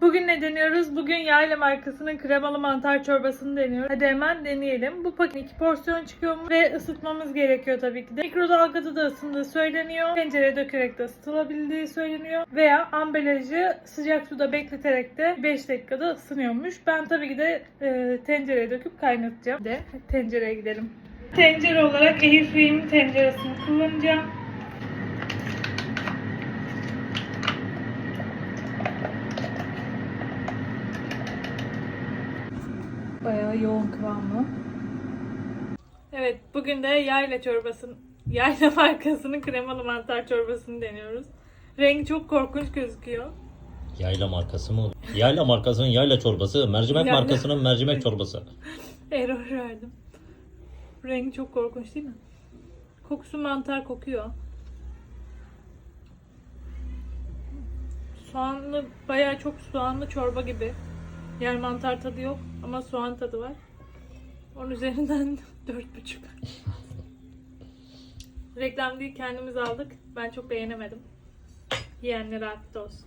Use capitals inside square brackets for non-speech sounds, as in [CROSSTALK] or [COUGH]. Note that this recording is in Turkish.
Bugün ne deniyoruz? Bugün Yayla markasının kremalı mantar çorbasını deniyoruz. Hadi hemen deneyelim. Bu paket iki porsiyon çıkıyor mu? Ve ısıtmamız gerekiyor tabii ki de. Mikrodalgada da ısındığı söyleniyor. Tencereye dökerek de ısıtılabildiği söyleniyor. Veya ambalajı sıcak suda bekleterek de 5 dakikada ısınıyormuş. Ben tabii ki de e, tencereye döküp kaynatacağım. De tencereye gidelim. Tencere olarak Airframe tenceresini kullanacağım. Bayağı yoğun kıvamlı. Evet, bugün de yayla çorbasını, [LAUGHS] yayla markasının kremalı mantar çorbasını deniyoruz. Rengi çok korkunç gözüküyor. Yayla markası mı? Yayla markasının yayla çorbası, mercimek Yayla. markasının mercimek çorbası. [LAUGHS] Error verdim. Rengi çok korkunç değil mi? Kokusu mantar kokuyor. Soğanlı, bayağı çok soğanlı çorba gibi. Yani mantar tadı yok ama soğan tadı var. Onun üzerinden [LAUGHS] dört buçuk. Reklam değil kendimiz aldık. Ben çok beğenemedim. Yiyenlere afiyet olsun.